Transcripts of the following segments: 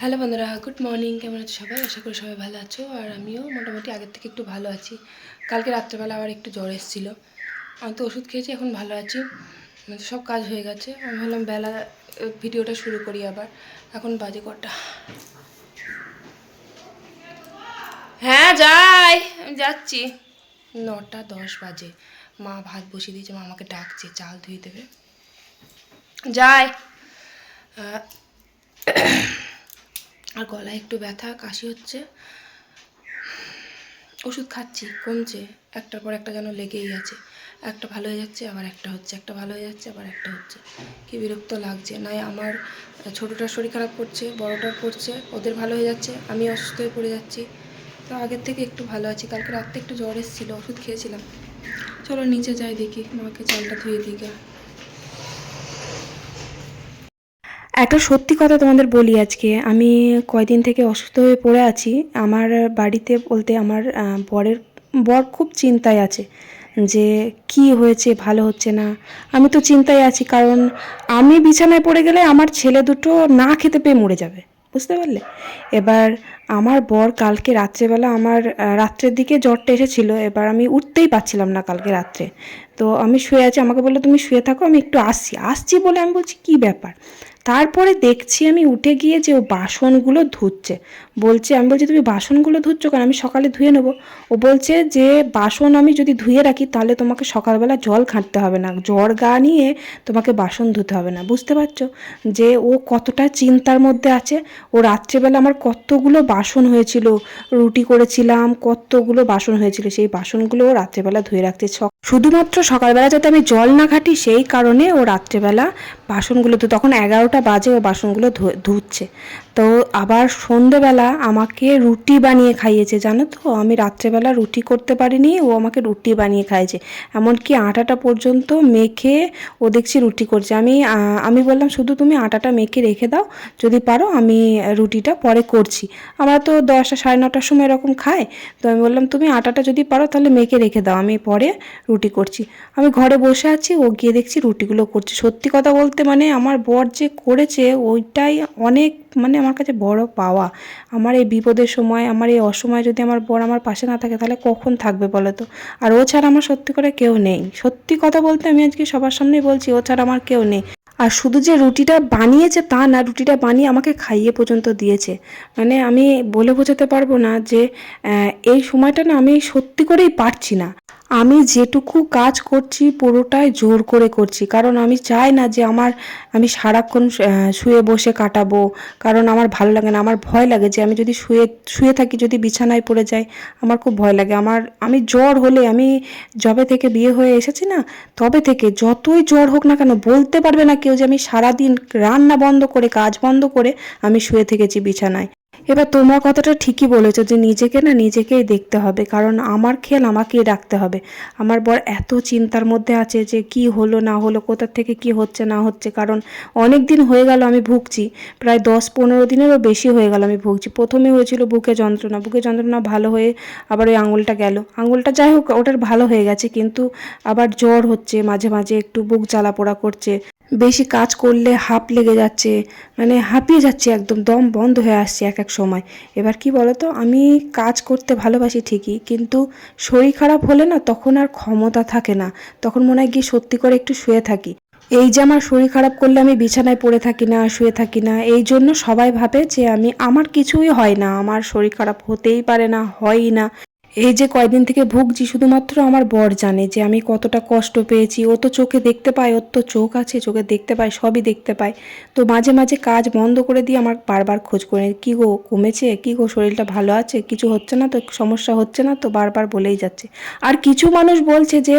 Hello বন্ধুরা, good morning. কেমন আছো সবাই? আশা করি সবাই ভালো আছো। আর আমিও মোটামুটি আগের থেকে একটু ভালো আছি। কালকে রাত্রেবেলা আবার একটু জ্বর এসেছিল। আমি তো ওষুধ খেয়েছি, এখন ভালো আছি। মানে সব কাজ হয়ে গেছে। আমি ভাবলাম বেলা ভিডিওটা শুরু করি আবার। এখন বাজে কটা? হ্যাঁ যাই। আমি যাচ্ছি। নটা দশ বাজে। মা ভাত বসিয়ে দিয়েছে, মা আমাকে ডাকছে, চাল ধুয়ে দেবে। যাই। আর গলায় একটু ব্যথা, কাশি হচ্ছে। ওষুধ খাচ্ছি, কমছে। একটার পর একটা যেন লেগেই আছে। একটা ভালো হয়ে যাচ্ছে, আবার একটা হচ্ছে। একটা ভালো হয়ে যাচ্ছে, আবার একটা হচ্ছে। কি বিরক্ত লাগছে। নাই আমার ছোটোটার শরীর খারাপ করছে, বড়োটার করছে ওদের ভালো হয়ে যাচ্ছে, আমি অসুস্থ হয়ে পড়ে যাচ্ছি। তো আগের থেকে একটু ভালো আছি, কালকে রাত্রে একটু জ্বর এসেছিল, ওষুধ খেয়েছিলাম। চলো নিচে যাই দেখি মাকে চালটা ধুয়ে দিই গা। একটা সত্যি কথা তোমাদের বলি আজকে। আমি কয়দিন থেকে অসুস্থ হয়ে পড়ে আছি। আমার বাড়িতে বলতে আমার বরের, বর খুব চিন্তায় আছে যে কি হয়েছে, ভালো হচ্ছে না। আমি তো চিন্তায় আছি কারণ আমি বিছানায় পড়ে গেলে আমার ছেলে দুটো না খেতে পেয়ে মরে যাবে। বুঝতে পারলে? এবার আমার বর কালকে রাত্রেবেলা আমার রাত্রের দিকে জ্বরটা এসেছিল। এবার আমি উঠতেই পারছিলাম না কালকে রাত্রে। তো আমি শুয়ে আছি। আমাকে বলল, তুমি শুয়ে থাকো, আমি একটু আসছি। আসছি বলে? আমি বলছি, কি ব্যাপার? তারপরে দেখছি আমি উঠে গিয়ে যে ও বাসনগুলো ধুচ্ছে। বলছে, আমি বলছি, তুমি বাসনগুলো ধুচ্ছ কেন? আমি সকালে ধুয়ে নেব। ও বলছে যে, বাসন আমি যদি ধুয়ে রাখি তাহলে তোমাকে সকালবেলা জল ঘাঁটতে হবে না। জ্বর গা নিয়ে তোমাকে বাসন ধুতে হবে না। বুঝতে পারছ? যে ও কতটা চিন্তার মধ্যে আছে। ও রাত্রেবেলা আমার কতগুলো বাসন হয়েছিল। রুটি করেছিলাম, কতগুলো বাসন হয়েছিল। সেই বাসনগুলো ও রাত্রেবেলা ধুয়ে রাখছে শুধুমাত্র সকালবেলা যাতে আমি জল না ঘাঁটি, সেই কারণে ও রাত্রেবেলা বাসনগুলো তো তখন এগারোটা বাজে ও বাসনগুলো ধুচ্ছে। তো আবার সন্ধেবেলা আমাকে রুটি বানিয়ে খাইয়েছে, জানো তো? আমি রাত্রেবেলা রুটি করতে পারিনি, ও আমাকে রুটি বানিয়ে খাইয়েছে। এমনকি আটাটা পর্যন্ত মেখে ও দেখছি রুটি করছে। আমি আমি বললাম, শুধু তুমি আটাটা মেখে রেখে দাও, যদি পারো আমি রুটিটা পরে করছি। আমরা তো দশটা, সাড়ে নটার সময় এরকম খাই। তো আমি বললাম, তুমি আটাটা যদি পারো তাহলে মেখে রেখে দাও, আমি পরে রুটি করছি। আমি ঘরে বসে আছি, ও গিয়ে দেখছি রুটিগুলো করছে। সত্যি কথা বলতে মানে আমার বর যে করেছে, ওইটাই অনেক মানে আমার কাছে বড় পাওয়া। আমার এই বিপদের সময়, আমার এই অসময়ে যদি আমার বর আমার পাশে না থাকে, তাহলে কখন থাকবে বলো তো? আর ও ছাড়া আমার সত্যি করে কেউ নেই। সত্যি কথা বলতে আমি আজকে সবার সামনেই বলছি, ও ছাড়া আমার কেউ নেই। আর শুধু যে রুটিটা বানিয়েছে তা না, রুটিটা বানিয়ে আমাকে খাইয়ে পর্যন্ত দিয়েছে। মানে আমি বলে বোঝাতে পারব না যে এই সময়টা না আমি সত্যি করেই পারছি না। আমি যেটুকু কাজ করছি, পুরোটাই জোর করে করছি। কারণ আমি চাই না যে আমার, আমি সারাক্ষণ শুয়ে বসে কাটাবো। কারণ আমার ভালো লাগে না। আমার ভয় লাগে যে আমি যদি শুয়ে শুয়ে থাকি, যদি বিছানায় পড়ে যাই, আমার খুব ভয় লাগে। আমার, আমি জ্বর হলে, আমি যবে থেকে বিয়ে হয়ে এসেছি না, তবে থেকে যতই জ্বর হোক না কেন, বলতে পারবে না কেউ যে আমি সারাদিন রান্না বন্ধ করে, কাজ বন্ধ করে আমি শুয়ে থেকেছি বিছানায়। এবার তোমার কথাটা ঠিকই বলেছ যে নিজেকে না নিজেকেই দেখতে হবে, কারণ আমার খেয়াল আমাকেই রাখতে হবে। আমার বর এত চিন্তার মধ্যে আছে যে কি হলো, না হলো কোথা থেকে কি হচ্ছে, না হচ্ছে, কারণ অনেক দিন হয়ে গেল আমি ভুগছি, প্রায় দশ পনেরো দিনেরও বেশি হয়ে গেল আমি ভুগছি। প্রথমে হয়েছিল বুকে যন্ত্রণা বুকে যন্ত্রণা ভালো হয়ে আবার ওই আঙুলটা গেল। আঙুলটা যাই হোক, ওটার ভালো হয়ে গেছে, কিন্তু আবার জ্বর হচ্ছে, মাঝে মাঝে একটু বুক জ্বালা পোড়া করছে। বেশি কাজ করলে হাঁপ লেগে যাচ্ছে মানে হাঁপিয়ে যাচ্ছে একদম, দম বন্ধ হয়ে আসছে এক এক সময়। এবার কি বলতো, আমি কাজ করতে ভালোবাসি ঠিকই, কিন্তু শরীর খারাপ হলে না তখন আর ক্ষমতা থাকে না, তখন মনে হয় গিয়ে সত্যি করে একটু শুয়ে থাকি। এই যে আমার শরীর খারাপ করলে আমি বিছানায় পড়ে থাকি না, শুয়ে থাকি না, এই জন্য সবাই ভাবে যে আমি, আমার কিছুই হয় না, আমার শরীর খারাপ হতেই পারে না, হয়ই না। এই যে কয়দিন থেকে ভুগছি, শুধুমাত্র আমার বর জানে যে আমি কতটা কষ্ট পেয়েছি। ও তো চোখে দেখতে পায়, ওর তো চোখ আছে, চোখে দেখতে পায়, সবই দেখতে পায়। তো মাঝে মাঝে কাজ বন্ধ করে দিয়ে আমার বারবার খোঁজ করে কি গো, কমেছে? কি গো, শরীরটা ভালো আছে? কিছু হচ্ছে না তো? সমস্যা হচ্ছে না তো? বারবার বলেই যাচ্ছে। আর কিছু মানুষ বলছে যে,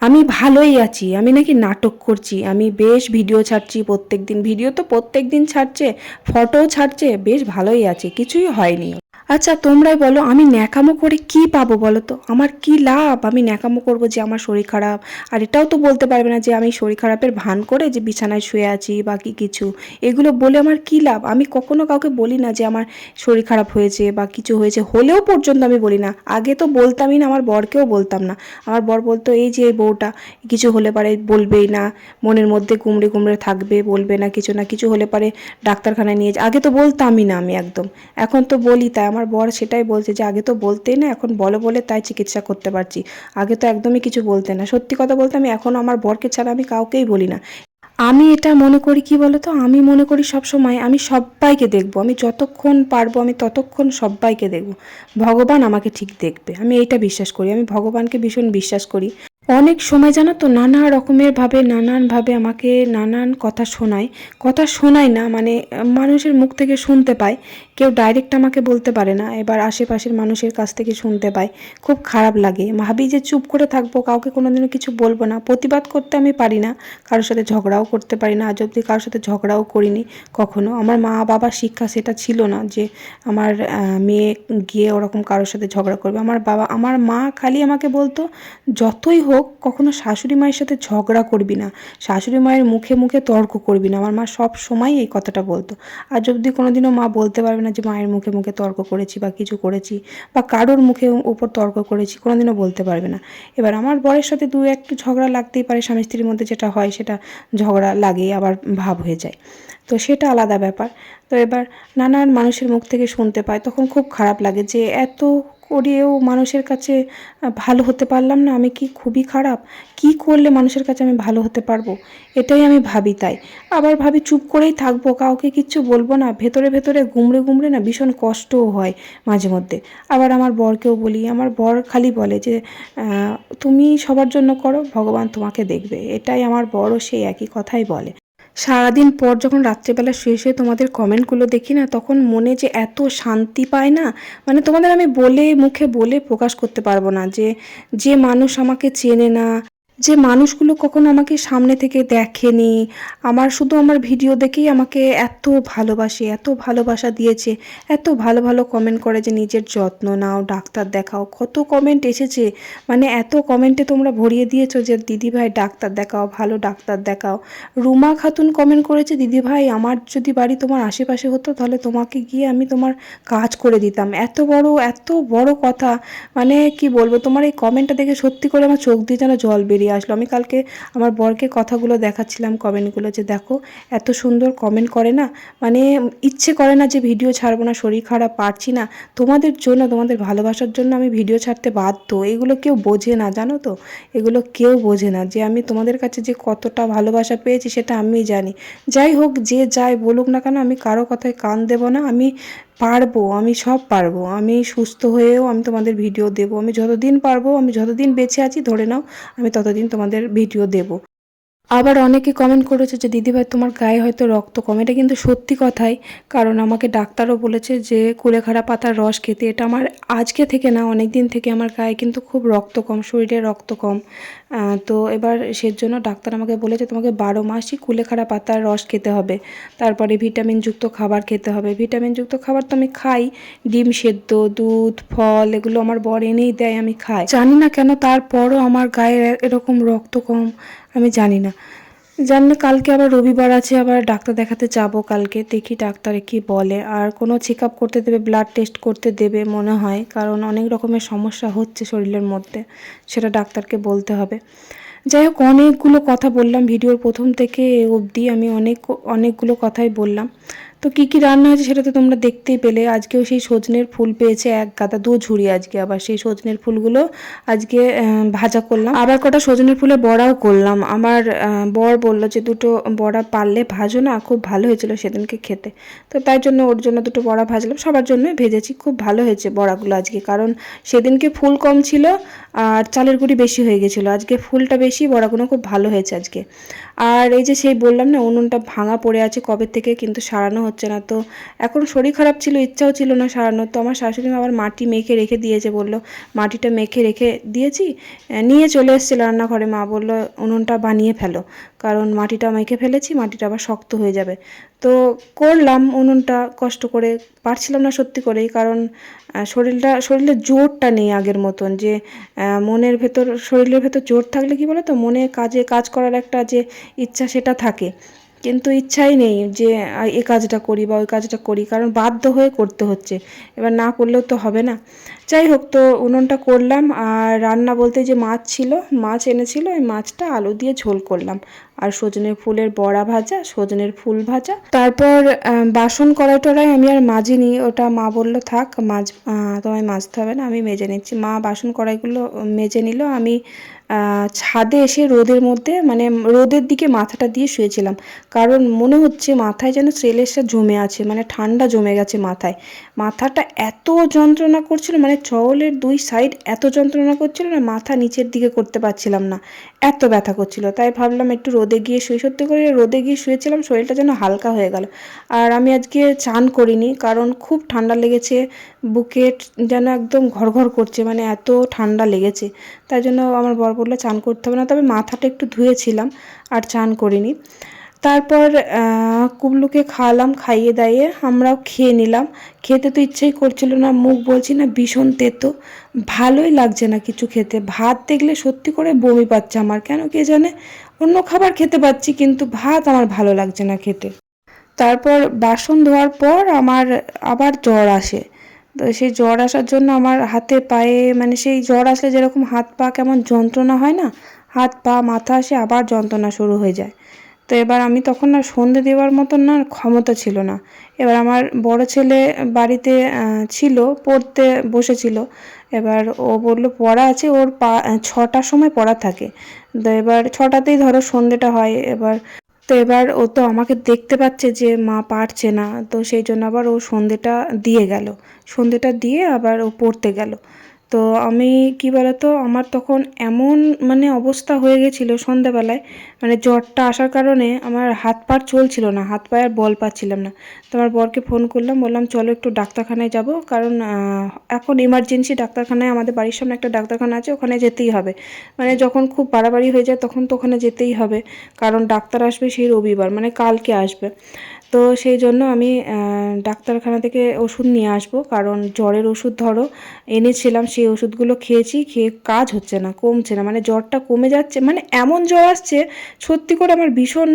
আমি ভালোই আছি, আমি নাকি নাটক করছি, আমি বেশ ভিডিও ছাড়ছি প্রত্যেক দিন ভিডিও তো প্রত্যেক দিন ছাড়ছে, ফটোও ছাড়ছে, বেশ ভালোই আছে, কিছুই হয়নি। আচ্ছা তোমরাই বলো, আমি ন্যাকামো করে কি পাবো বলো তো? আমার কি লাভ? আমি ন্যাকামো করব যে আমার শরীর খারাপ। আর এটাও তো বলতে পারবে না যে আমি শরীর খারাপের ভান করে যে বিছানায় শুয়ে আছি বা কি কিছু। এগুলো বলে আমার কি লাভ? আমি কখনো কাউকে বলি না যে আমার শরীর খারাপ হয়েছে বা কিছু হয়েছে। হলেও পর্যন্ত আমি বলি না। আগে তো বলতামই না, আমার বরকেও বলতাম না। আমার বর বলতো, এই যে এই বউটা, কিছু হলে পারে বলবেই না। মনের মধ্যে কুমড়ে কুমড়ে থাকবে, বলবে না কিছু না। কিছু হলে পারে ডাক্তারখানায় নিয়ে আগে তো বলতামই না আমি একদম। এখন তো বলি তাই। আমার বর সেটাই বলছে যে, আগে তো বলতেই না, এখন বলো বলে তাই চিকিৎসা করতে পারছি। আগে তো একদমই কিছু বলতে না। সত্যি কথা বলতে আমি এখনও আমার বরকে ছাড়া আমি কাউকেই বলি না। আমি এটা মনে করি, কি বলতো? আমি মনে করি সব সময় আমি সবাইকে দেখব। আমি যতক্ষণ পারব, আমি ততক্ষণ সবাইকে দেখব। ভগবান আমাকে ঠিক দেখবে। আমি এইটা বিশ্বাস করি। আমি ভগবানকে ভীষণ বিশ্বাস করি। অনেক সময় জানো তো নানা রকমের ভাবে নানানভাবে আমাকে নানান কথা শোনায়। কথা শোনায় না মানে মানুষের মুখ থেকে শুনতে পায়। কেউ ডাইরেক্ট আমাকে বলতে পারে না, এবার আশেপাশের মানুষের কাছ থেকে শুনতে পাই খুব খারাপ লাগে। ভাবি যে চুপ করে থাকব, কাউকে কোনোদিনও কিছু বলব না। প্রতিবাদ করতে আমি পারি না। কারোর সাথে ঝগড়াও করতে পারি না। আজ অব্দি কারোর সাথে ঝগড়াও করিনি কখনো। আমার মা বাবার শিক্ষা সেটা ছিল না যে আমার মেয়ে গিয়ে ওরকম কারোর সাথে ঝগড়া করবে। আমার বাবা, আমার মা খালি আমাকে বলতো, যতই হোক কখনো শাশুড়ি মায়ের সাথে ঝগড়া করবি না। শাশুড়ি মায়ের মুখে মুখে তর্ক করবি না। আমার মা সব সময় এই কথাটা বলতো। আজ অবধি কোনোদিনও মা বলতে পারবে না যে, মায়ের মুখে মুখে তর্ক করেছি বা কিছু করেছি বা কারোর মুখে উপর তর্ক করেছি। কোনোদিনও বলতে পারবে না। এবার আমার বরের সাথে দু একটু ঝগড়া লাগতেই পারে। স্বামী স্ত্রীর মধ্যে যেটা হয় সেটা ঝগড়া লাগে আবার ভাব হয়ে যায়। তো সেটা আলাদা ব্যাপার। তো এবার নানান মানুষের মুখ থেকে শুনতে পায়। তখন খুব খারাপ লাগে যে, এত করেও মানুষের কাছে ভালো হতে পারলাম না, আমি কি খুবই খারাপ? কি করলে মানুষের কাছে আমি ভালো হতে পারব? এটাই আমি ভাবি তাই। আবার ভাবি চুপ করেই থাকব, কাউকে কিচ্ছু বলব না, ভেতরে ভেতরে গুমড়ে গুমড়ে না ভীষণ কষ্টও হয় মাঝে মধ্যে। আবার আমার বরকেও বলি, আমার বর খালি বলে যে তুমি সবার জন্য করো, ভগবান তোমাকে দেখবে। এটাই আমার বড় সেই একই কথাই বলে। সারাদিন পর যখন রাত্রেবেলা শুয়ে শুয়ে তোমাদের কমেন্টগুলো দেখি না, তখন মনে যে এত শান্তি পায় না। মানে তোমাদের আমি বলে, মুখে বলে প্রকাশ করতে পারব না যে যে মানুষ আমাকে চেনে না যে মানুষগুলো কখনো আমাকে সামনে থেকে দেখেনি, আমার শুধু আমার ভিডিও দেখেই আমাকে এত ভালোবাসে, এত ভালোবাসা দিয়েছে, এত ভালো ভালো কমেন্ট করে যে নিজের যত্ন নাও, ডাক্তার দেখাও, কত কমেন্ট এসেছে। মানে এত কমেন্টে তোমরা ভরিয়ে দিয়েছ যে, দিদিভাই, ডাক্তার দেখাও, ভালো ডাক্তার দেখাও। রুমা খাতুন কমেন্ট করেছে দিদি ভাই আমার যদি বাড়ি তোমার আশেপাশে হতো, তাহলে তোমাকে গিয়ে আমি তোমার কাজ করে দিতাম। এত বড় এত বড় কথা। মানে কি বলব, তোমার এই কমেন্টটা দেখে সত্যি করে আমার চোখ দিয়ে যেন জল বেরিয়ে আসলো। আমি কালকে আমার বরকে কথাগুলো দেখাচ্ছিলাম কমেন্টগুলো যে দেখো, এত সুন্দর কমেন্ট করে না? মানে ইচ্ছে করে না যে ভিডিও ছাড়বো না, শরীর খারাপ, পারছি না। তোমাদের জন্য, তোমাদের ভালোবাসার জন্য আমি ভিডিও ছাড়তে বাধ্য। এগুলো কেউ বোঝে না, জানো তো? এগুলো কেউ বোঝে না যে আমি তোমাদের কাছে যে কতটা ভালোবাসা পেয়েছি সেটা আমি জানি। যাই হোক, যে যাই বলুক না কেন, আমি কারও কথায় কান দেব না। আমি পারব, আমি সব পারব। আমি সুস্থ হয়েও আমি তোমাদের ভিডিও দেবো। আমি যতদিন পারব, আমি যতদিন বেঁচে আছি, ধরে নাও, আমি ততদিন তোমাদের ভিডিও দেবো। আবার অনেকে কমেন্ট করেছে যে, দিদিভাই, তোমার গায়ে হয়তো রক্ত কম। এটা কিন্তু সত্যি কথাই। কারণ আমাকে ডাক্তারও বলেছে যে, কুলেখাড়া পাতার রস খেতে। এটা আমার আজকে থেকে না অনেক দিন থেকে আমার গায়ে কিন্তু খুব রক্ত কম, শরীরে রক্ত কম। তো এবার সেজন্য ডাক্তার আমাকে বলেছে, তোমাকে বারো মাসই কুলেখাড়া পাতার রস খেতে হবে। তারপরে ভিটামিনযুক্ত খাবার খেতে হবে। ভিটামিনযুক্ত খাবার তো আমি খাই। ডিম সেদ্ধ, দুধ, ফল এগুলো আমার বর এনেই দেয়, আমি খাই। জানি না কেন তারপরও আমার গায়ে এরকম রক্ত কম। আমি জানি না। জানি না, কালকে আবার রবিবার আছে, আবার ডাক্তার দেখাতে যাব কালকে, দেখি ডাক্তারে কি বলে। আর কোনো চেক আপ করতে দেবে ব্লাড টেস্ট করতে দেবে মনে হয়, কারণ অনেক রকমের সমস্যা হচ্ছে শরীরের মধ্যে, সেটা ডাক্তারকে বলতে হবে। যাই হোক, অনেকগুলো কথা বললাম, ভিডিওর প্রথম থেকে অবধি আমি অনেক, অনেকগুলো কথাই বললাম। তো কী কী রান্না হয়েছে সেটা তো তোমরা দেখতেই পেলে। আজকেও সেই সজনের ফুল পেয়েছে এক গাদা দু ঝুড়ি আজকে। আবার সেই সজনের ফুলগুলো আজকে ভাজা করলাম। আবার কটা সজনের ফুলে বড়াও করলাম। আমার বর বলল যে দুটো বড়া পারলে ভাজো না, খুব ভালো হয়েছিল সেদিনকে খেতে। তো তাই জন্য ওর জন্য দুটো বড়া ভাজলাম। সবার জন্যই ভেজেছি, খুব ভালো হয়েছে বড়াগুলো আজকে। কারণ সেদিনকে ফুল কম ছিল আর চালের গুঁড়ি বেশি হয়ে গেছিল। আজকে ফুলটা বেশি, বড়াগুলো খুব ভালো হয়েছে আজকে। আর এই যে সেই বললাম না, উনুনটা ভাঙা পড়ে আছে কবে থেকে, কিন্তু সারানো হচ্ছে না। তো এখন শরীর খারাপ ছিল, ইচ্ছাও ছিল না সারানোর। তো আমার শাশুড়ি মা আবার মাটি মেখে রেখে দিয়েছে বলল, মাটিটা মেখে রেখে দিয়েছি নিয়ে চলে এসেছে রান্নাঘরে। মা বলল, উনুনটা বানিয়ে ফেলো, কারণ মাটিটা মেখে ফেলেছি, মাটিটা আবার শক্ত হয়ে যাবে। তো করলাম উনুনটা, কষ্ট করে, পারছিলাম না সত্যি করেই, কারণ শরীরটা, শরীরে জোরটা নেই আগের মতন যে মনের ভেতর, শরীরের ভেতর জোর থাকলে কি বলো তো মনে কাজে, কাজ করার একটা যে ইচ্ছা সেটা থাকে। কিন্তু ইচ্ছাই নেই যে এ কাজটা করি বা ওই কাজটা করি, কারণ বাধ্য হয়ে করতে হচ্ছে। এবার না করলেও তো হবে না। যাই হোক, তো উনুনটা করলাম আর রান্না বলতে যে মাছ ছিল, মাছ এনেছিল, ওই মাছটা আলু দিয়ে ঝোল করলাম। আর সজনের ফুলের বড়া ভাজা, সজনের ফুল ভাজা। তারপর বাসন কড়াই টড়াই আমি আর মাজিনি, ওটা মা বলল, থাক, মাছ তোমায় মাজতে হবে না, আমি মেজে নিচ্ছি। মা বাসন কড়াইগুলো মেজে নিল, আমি ছাদে এসে রোদের মধ্যে মানে রোদের দিকে মাথাটা দিয়ে শুয়েছিলাম। কারণ মনে হচ্ছে মাথায় যেন সেলেসটা জমে আছে মানে ঠান্ডা জমে গেছে মাথায়। মাথাটা এত যন্ত্রণা করছিল মানে চওলের দুই সাইড এত যন্ত্রণা করছিল না, মাথা নিচের দিকে করতে পারছিলাম না। এত ব্যথা করছিল। তাই ভাবলাম একটু রোদে গিয়ে শুয়ে, সত্যি করে রোদে গিয়ে শুয়েছিলাম, শরীরটা যেন হালকা হয়ে গেল। আর আমি আজকে চান করিনি, কারণ খুব ঠান্ডা লেগেছে, বুকে যেন একদম ঘর ঘর করছে মানে এত ঠান্ডা লেগেছে। তাই জন্য আমার বর বলল, চান করতে হবে না। তবে মাথাটা একটু ধুয়েছিলাম আর চান করিনি। তারপর কুবলুকে খাওয়ালাম, খাইয়ে দাইয়ে আমরাও খেয়ে নিলাম। খেতে তো ইচ্ছেই করছিল না, মুখ বলছি না, ভীষণ তেতো। ভালোই লাগছে না কিছু খেতে। ভাত দেখলে সত্যি করে বমি পাচ্ছে আমার। কেন কে জানে? অন্য খাবার খেতে পাচ্ছি, কিন্তু ভাত আমার ভালো লাগছে না খেতে। তারপর বাসন ধোয়ার পর আমার আবার জ্বর আসে। তো সেই জ্বর আসার জন্য আমার হাতে পায়ে মানে সেই জ্বর আসলে যেরকম হাত পা কেমন যন্ত্রণা হয় না, হাত পা, মাথা আসে, আবার যন্ত্রণা শুরু হয়ে যায়। তো এবার আমি তখন আর সন্ধে দেওয়ার মতন না ক্ষমতা ছিল না। এবার আমার বড় ছেলে বাড়িতে ছিল, পড়তে বসেছিল। এবার ও বলল, পড়া আছে, ওর পা, ছটার সময় পড়া থাকে। তো এবার ছটাতেই ধরো সন্ধেটা হয়। এবার তো এবার ও তো আমাকে দেখতে পাচ্ছে যে মা পারছে না। তো সেই জন্য আবার ও সন্ধেটা দিয়ে গেল। সন্ধেটা দিয়ে আবার ও পড়তে গেল। তো আমি কি বলতো, আমার তখন এমন মানে অবস্থা হয়ে গেছিল সন্ধ্যাবেলায় মানে জ্বরটা আসার কারণে আমার হাত পা চলছিল না, হাত পায়ে আর বল পাচ্ছিলাম না। তো আমার বরকে ফোন করলাম, বললাম চলো একটু ডাক্তারখানায় যাব, কারণ এখন ইমার্জেন্সি ডাক্তারখানায় আমাদের বাড়ির সামনে একটা ডাক্তারখানা আছে, ওখানে যেতেই হবে। মানে যখন খুব বাড়াবাড়ি হয়ে যায়, তখন তো ওখানে যেতেই হবে, কারণ ডাক্তার আসবে সেই রবিবার মানে কালকে আসবে। তো সেই জন্য আমি ডাক্তারখানা থেকে ওষুধ নিয়ে আসব। কারণ জ্বরের ওষুধ ধরো, এনেছিলাম, সেই ওষুধগুলো খেয়েছি, খেয়ে কাজ হচ্ছে না, কমছে না। মানে জ্বরটা কমে যাচ্ছে মানে এমন জ্বর আসছে, সত্যি করে আমার ভীষণ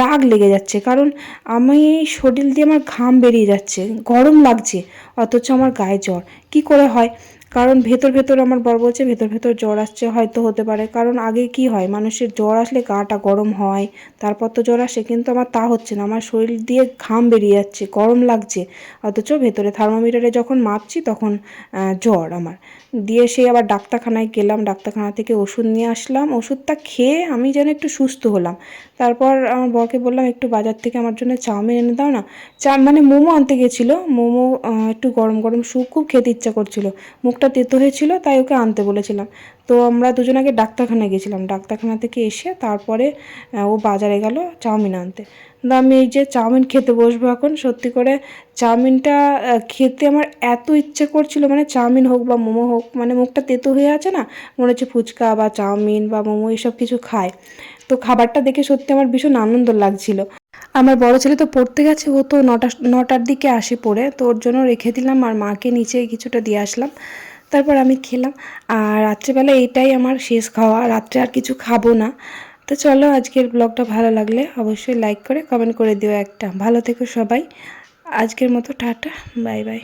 রাগ লেগে যাচ্ছে। কারণ আমি, শরীর দিয়ে আমার ঘাম বেরিয়ে যাচ্ছে, গরম লাগছে, অথচ আমার গায়ে জ্বর। কি করে হয়? কারণ ভেতর ভেতর আমার বর বলছে, ভেতর ভেতর জ্বর আসছে, হয়তো হতে পারে। কারণ আগে কি হয়, মানুষের জ্বর আসলে গাটা গরম হয়, তারপর তো জ্বর আসে, কিন্তু আমার তা হচ্ছে না। আমার শরীর দিয়ে ঘাম বেরিয়ে যাচ্ছে, গরম লাগছে। অথচ ভেতরে থার্মোমিটারে যখন মাপছি তখন জ্বর আমার। দিয়ে সেই আবার ডাক্তারখানায় গেলাম, ডাক্তারখানা থেকে ওষুধ নিয়ে আসলাম। ওষুধটা খেয়ে আমি যেন একটু সুস্থ হলাম। তারপর আমার বরকে বললাম, একটু বাজার থেকে আমার জন্য চাউমিন এনে দাও না। চা মানে মোমো আনতে গেছিল। মোমো একটু গরম গরম স্যুপ খুব খেতে ইচ্ছা করছিল। মুখটা তেতো হয়েছিল, তাই ওকে আনতে বলেছিলাম। তো আমরা দুজন আগে ডাক্তারখানায় গেছিলাম ডাক্তারখানা থেকে এসে তারপরে ও বাজারে গেল চাউমিন আনতে। তো আমি এই যে চাউমিন খেতে বসবো এখন, সত্যি করে চাউমিনটা খেতে আমার এত ইচ্ছে করছিল মানে চাউমিন হোক বা মোমো হোক মানে মুখটা তেতো হয়ে আছে না, মনে হচ্ছে ফুচকা বা চাউমিন বা মোমো এসব কিছু খায়। তো খাবারটা দেখে সত্যি আমার ভীষণ আনন্দ লাগছিল। আমার বড় ছেলে তো পড়তে গেছে, ও তো নটা, নটার দিকে আসে পড়ে, তো ওর জন্য রেখে দিলাম, আর মাকে নিচে কিছুটা দিয়ে আসলাম। তারপর আমি খেলাম, আর রাত্রেবেলা এইটাই আমার শেষ খাওয়া, রাত্রে আর কিছু খাব না। তো চলো, আজকের ব্লগটা ভালো লাগলে অবশ্যই লাইক করে কমেন্ট করে দিও একটা। ভালো থেকো সবাই। আজকের মতো টাটা বাই বাই